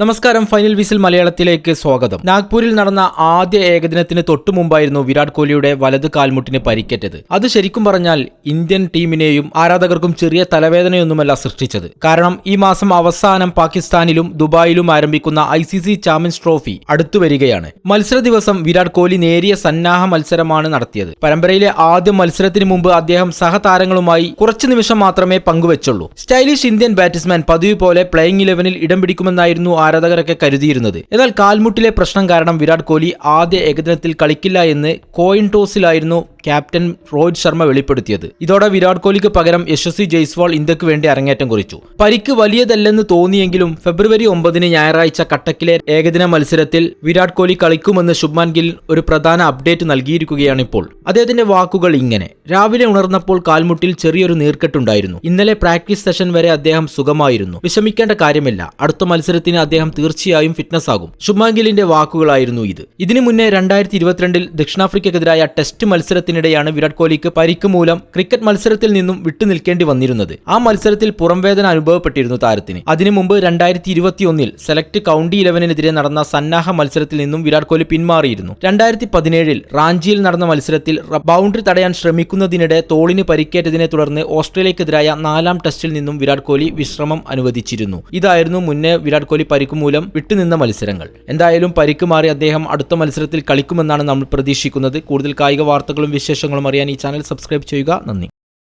നമസ്കാരം. Final whistle മലയാളത്തിലേക്ക് സ്വാഗതം. നാഗ്പൂരിൽ നടന്ന ആദ്യ ഏകദിനത്തിന് തൊട്ടു മുമ്പായിരുന്നു വിരാട് കോഹ്ലിയുടെ വലത് കാൽമുട്ടിന് പരിക്കേറ്റത്. അത് ശരിക്കും പറഞ്ഞാൽ ഇന്ത്യൻ ടീമിനെയും ആരാധകർക്കും ചെറിയ തലവേദനയൊന്നുമല്ല സൃഷ്ടിച്ചത്. കാരണം ഈ മാസം അവസാനം പാകിസ്ഥാനിലും ദുബായിലും ആരംഭിക്കുന്ന I C C champions trophy അടുത്തു വരികയാണ്. മത്സര ദിവസം വിരാട് കോഹ്ലി നേരിയ സന്നാഹ മത്സരമാണ് നടത്തിയത്. പരമ്പരയിലെ ആദ്യ മത്സരത്തിന് മുമ്പ് അദ്ദേഹം സഹതാരങ്ങളുമായി കുറച്ചു നിമിഷം മാത്രമേ പങ്കുവച്ചുള്ളൂ. സ്റ്റൈലിഷ് ഇന്ത്യൻ ബാറ്റ്സ്മാൻ പതിവ് പോലെ പ്ലേയിങ് ഇലവനിൽ ഇടം പിടിക്കുമെന്നായിരുന്നു ആരാധകരൊക്കെ കരുതിയിരുന്നത്. എന്നാൽ കാൽമുട്ടിലെ പ്രശ്നം കാരണം വിരാട് കോഹ്ലി ആദ്യ ഏകദിനത്തിൽ കളിക്കില്ല എന്ന് കോയിൻ ടോസിലായിരുന്നു ക്യാപ്റ്റൻ രോഹിത് ശർമ്മ വെളിപ്പെടുത്തിയത്. ഇതോടെ വിരാട് കോഹ്ലിക്ക് പകരം യശസ്വി ജയ്സ്വാൾ ഇന്ത്യയ്ക്ക് വേണ്ടി അരങ്ങേറ്റം കുറിച്ചു. പരിക്ക് വലിയതല്ലെന്ന് തോന്നിയെങ്കിലും ഫെബ്രുവരി ഒമ്പതിന് ഞായറാഴ്ച കട്ടക്കിലെ ഏകദിന മത്സരത്തിൽ വിരാട് കോഹ്ലി കളിക്കുമെന്ന് ശുഭ്മാൻ ഗിൽ ഒരു പ്രധാന അപ്ഡേറ്റ് നൽകിയിരിക്കുകയാണ് ഇപ്പോൾ. അദ്ദേഹത്തിന്റെ വാക്കുകൾ ഇങ്ങനെ. രാവിലെ ഉണർന്നപ്പോൾ കാൽമുട്ടിൽ ചെറിയൊരു നീർക്കെട്ടുണ്ടായിരുന്നു. ഇന്നലെ പ്രാക്ടീസ് സെഷൻ വരെ അദ്ദേഹം സുഖമായിരുന്നു. വിഷമിക്കേണ്ട കാര്യമില്ല. അടുത്ത മത്സരത്തിന് അദ്ദേഹം തീർച്ചയായും ഫിറ്റ്നസ് ആകും. ശുഭ്മാൻ ഗിലിന്റെ വാക്കുകളായിരുന്നു ഇത്. ഇതിനു മുന്നേ രണ്ടായിരത്തി ഇരുപത്തിരണ്ടിൽ ദക്ഷിണാഫ്രിക്കക്കെതിരായ ടെസ്റ്റ് മത്സരത്തിനിടെയാണ് വിരാട് കോഹ്ലിക്ക് പരിക്ക് മൂലം ക്രിക്കറ്റ് മത്സരത്തിൽ നിന്നും വിട്ടുനിൽക്കേണ്ടി വന്നിരുന്നത്. ആ മത്സരത്തിൽ പുറംവേദന അനുഭവപ്പെട്ടിരുന്നു താരത്തിന്. അതിനു മുമ്പ് രണ്ടായിരത്തി ഇരുപത്തിയൊന്നിൽ സെലക്ട് കൗണ്ടി ഇലവനെതിരെ നടന്ന സന്നാഹ മത്സരത്തിൽ നിന്നും വിരാട് കോഹ്ലി പിന്മാറിയിരുന്നു. രണ്ടായിരത്തി പതിനേഴിൽ റാഞ്ചിയിൽ നടന്ന മത്സരത്തിൽ ബൗണ്ടറി തടയാൻ ശ്രമിക്കുന്നതിനിടെ തോളിന് പരിക്കേറ്റതിനെ തുടർന്ന് ഓസ്ട്രേലിയക്കെതിരായ നാലാം ടെസ്റ്റിൽ നിന്നും വിരാട് കോഹ്ലി വിശ്രമം അനുവദിച്ചിരുന്നു. ഇതായിരുന്നു മുന്നേ വിരാട് കോഹ്ലി പരിക്ക് മൂലം വിട്ടുനിന്ന മത്സരങ്ങൾ. എന്തായാലും പരിക്ക് മാറി അദ്ദേഹം അടുത്ത മത്സരത്തിൽ കളിക്കുമെന്നാണ് നമ്മൾ പ്രതീക്ഷിക്കുന്നത്. കൂടുതൽ കായിക വാർത്തകളും വിശേഷങ്ങളും അറിയാൻ ഈ ചാനൽ സബ്സ്ക്രൈബ് ചെയ്യുക. നന്ദി.